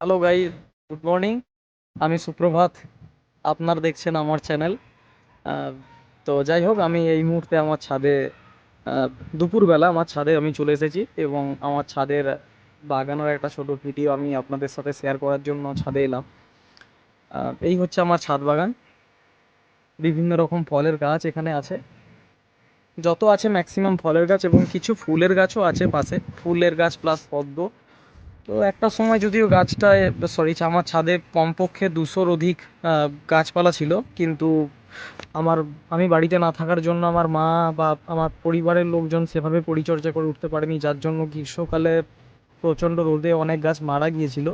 Hello guy good morning আমি সুপ্রভাত। আপনার দেখছেন আমার চ্যানেল তো যাই হোক, আমি এই মুহূর্তে আমার ছাদে দুপুরবেলা আমার ছাদে আমি চলে এসেছি এবং আমার ছাদের বাগানের একটা ছোট ভিডিও আমি আপনাদের সাথে শেয়ার করার জন্য ছাদে এলাম। এই হচ্ছে আমার ছাদ বাগান। বিভিন্ন রকম ফলের গাছ এখানে আছে। যত আছে ম্যাক্সিমাম ফলের গাছ এবং কিছু ফুলের গাছও আছে পাশে। ফুলের গাছ প্লাস পদ্ম। তো একটা সময় যদিও গাছটায় সরি আমার ছাদে কমপক্ষে দুশোর অধিক গাছপালা ছিল। কিন্তু আমার, আমি বাড়িতে না থাকার জন্য আমার মা বা আমার পরিবারের লোকজন সেভাবে পরিচর্যা করে উঠতে পারেনি। যার জন্য গ্রীষ্মকালে প্রচণ্ড রোদে অনেক গাছ মারা গিয়েছিল।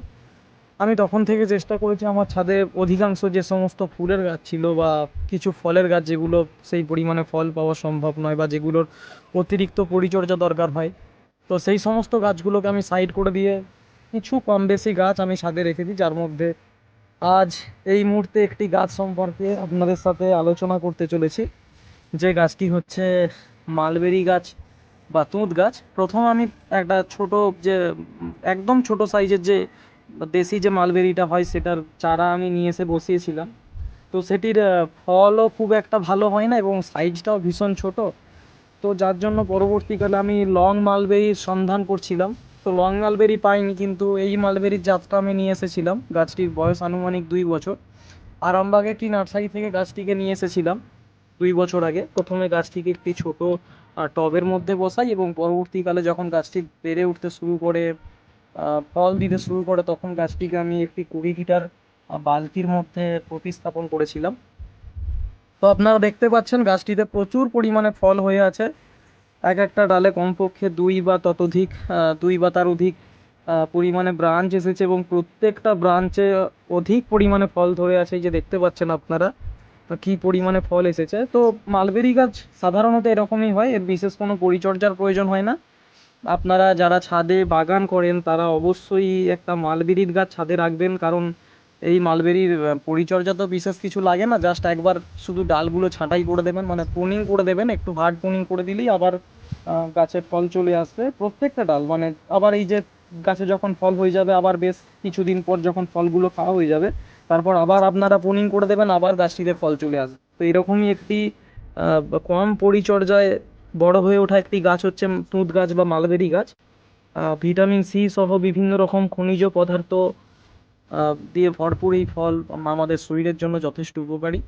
আমি তখন থেকে চেষ্টা করেছি আমার ছাদে অধিকাংশ যে সমস্ত ফুলের গাছ ছিল বা কিছু ফলের গাছ যেগুলো সেই পরিমাণে ফল পাওয়া সম্ভব নয় বা যেগুলোর অতিরিক্ত পরিচর্যা দরকার হয়, তো সেই সমস্ত গাছগুলোকে আমি সাইড করে দিয়ে কিছু কম বেশি গাছ আমি ছাদে রেখেছি যার মধ্যে আজ এই মুহূর্তে একটি গাছ সম্পর্কে আপনাদের সাথে আলোচনা করতে চলেছি। যে গাছটি হচ্ছে মালবেরি গাছ বা তুঁত গাছ। প্রথম আমি একটা ছোট যে, একদম ছোট সাইজের যে দেশি যে মালবেরিটা হয়, সেটার চারা আমি নিয়ে এসে বসিয়েছিলাম। তো সেটির ফলও খুব একটা ভালো হয় না এবং সাইজটাও ভীষণ ছোট। তো যার জন্য পরবর্তীকালে আমি লং মালবেরির সন্ধান করছিলাম। তো লং মালবেরি পাইনি, কিন্তু এই মালবেরির জাতটা আমি নিয়ে এসেছিলাম। গাছটির বয়স আনুমানিক দুই বছর। আরামবাগ একটি নার্সারি থেকে গাছটিকে নিয়ে এসেছিলাম দুই বছর আগে। প্রথমে গাছটিকে একটি ছোট টবের মধ্যে বসাই এবং পরবর্তীকালে যখন গাছটি বেড়ে উঠতে শুরু করে ফল দিতে শুরু করে, তখন গাছটিকে আমি একটি কুড়ি লিটার বালতির মধ্যে প্রতিস্থাপন করেছিলাম। তো আপনারা দেখতে পাচ্ছেন গাছটিতে প্রচুর পরিমাণে ফল হয়ে আছে। এক একটা ডালে কমপক্ষে দুই বা ততোধিক দুই বা তার অধিক পরিমাণে ব্রাঞ্চ এসেছে এবং প্রত্যেকটা ব্রাঞ্চে অধিক পরিমাণে ফল ধরে আছে যে দেখতে পাচ্ছেন আপনারা। কী পরিমাণে ফল এসেছে? তো মালবেরি গাছ সাধারণত এরকমই হয়, এর বিশেষ কোনো পরিচর্যার প্রয়োজন হয় না। আপনারা যারা ছাদে বাগান করেন, তারা অবশ্যই একটা মালবেরির গাছ ছাদে রাখবেন, কারণ এই মালবেরির পরিচর্যা তো বিশেষ কিছু লাগে না জাস্ট একবার শুধু ডালগুলো ছাঁটাই করে দেবেন মানে প্রুনিং করে দেবেন, একটু হার্ড প্রুনিং করে দিলেই আবার গাছের ফল চলে আসবে। প্রত্যেকটা ডাল মানে আবার এই যে গাছে যখন ফল হয়ে যাবে, আবার বেশ কিছুদিন পর যখন ফলগুলো খাওয়া হয়ে যাবে, তারপর আবার আপনারা প্রুনিং করে দেবেন, আবার গাছটিতে ফল চলে আসবে। তো এরকমই একটি কম পরিচর্যায় বড় হয়ে ওঠা একটি গাছ হচ্ছে তুঁত গাছ বা মালবেরি গাছ। ভিটামিন সি সহ বিভিন্ন রকম খনিজ পদার্থ দিয়ে ভরপুর এই ফল আমাদের শরীরের জন্য যথেষ্ট উপকারী।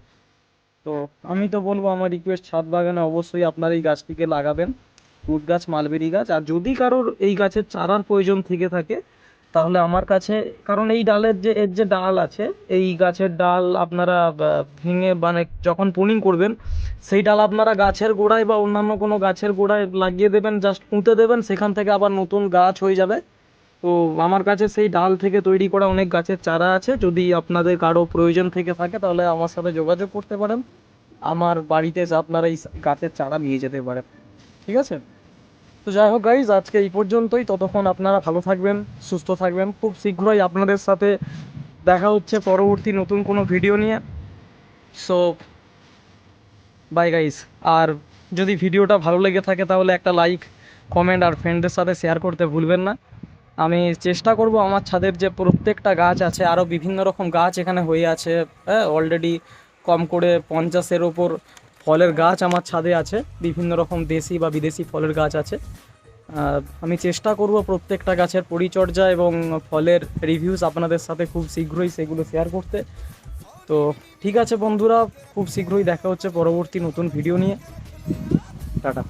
তো আমি তো বলব, আমার রিকোয়েস্ট ছাদ বাগানে অবশ্যই আপনার এই গাছটিকে লাগাবেন। তুঁত গাছ, মালবেরি গাছ, আর যদি কারোর এই গাছের চারার প্রয়োজন থেকে থাকে, তাহলে আমার কাছে, কারণ এই ডালের যে, এর যে ডাল আছে, এই গাছের ডাল আপনারা ভেঙে মানে যখন পুনিং করবেন, সেই ডাল আপনারা গাছের গোড়ায় বা অন্যান্য কোনো গাছের গোড়ায় লাগিয়ে দেবেন জাস্ট পুঁতে দেবেন, সেখান থেকে আবার নতুন গাছ হয়ে যাবে। তো আমার কাছে সেই ডাল থেকে তৈরি করা অনেক গাছের চারা আছে। যদি আপনাদের কারও প্রয়োজন থেকে থাকে, তাহলে আমার সাথে যোগাযোগ করতে পারেন। আমার বাড়িতে এসে আপনারা এই গাছের চারা নিয়ে যেতে পারেন। ঠিক আছে? তো যাই হোক গাইজ আজকে এই পর্যন্তই। ততক্ষণ আপনারা ভালো থাকবেন, সুস্থ থাকবেন। খুব শীঘ্রই আপনাদের সাথে দেখা হচ্ছে পরবর্তী নতুন কোনো ভিডিও নিয়ে। সো বাই গাইস আর যদি ভিডিওটা ভালো লেগে থাকে, তাহলে একটা লাইক কমেন্ট আর ফ্রেন্ডদের সাথে শেয়ার করতে ভুলবেন না। আমি চেষ্টা করব আমার ছাদের যে প্রত্যেকটা গাছ আছে আরও বিভিন্ন রকম গাছ এখানে হয়ে আছে। হ্যাঁ অলরেডি কম করে পঞ্চাশের ওপর ফলের গাছ আমার ছাদে আছে, বিভিন্ন রকম দেশি বা বিদেশি ফলের গাছ আছে। আমি চেষ্টা করব প্রত্যেকটা গাছের পরিচর্যা এবং ফলের রিভিউস আপনাদের সাথে খুব শীঘ্রই সেগুলো শেয়ার করতে। তো ঠিক আছে বন্ধুরা, খুব শীঘ্রই দেখা হচ্ছে পরবর্তী নতুন ভিডিও নিয়ে। টাটা।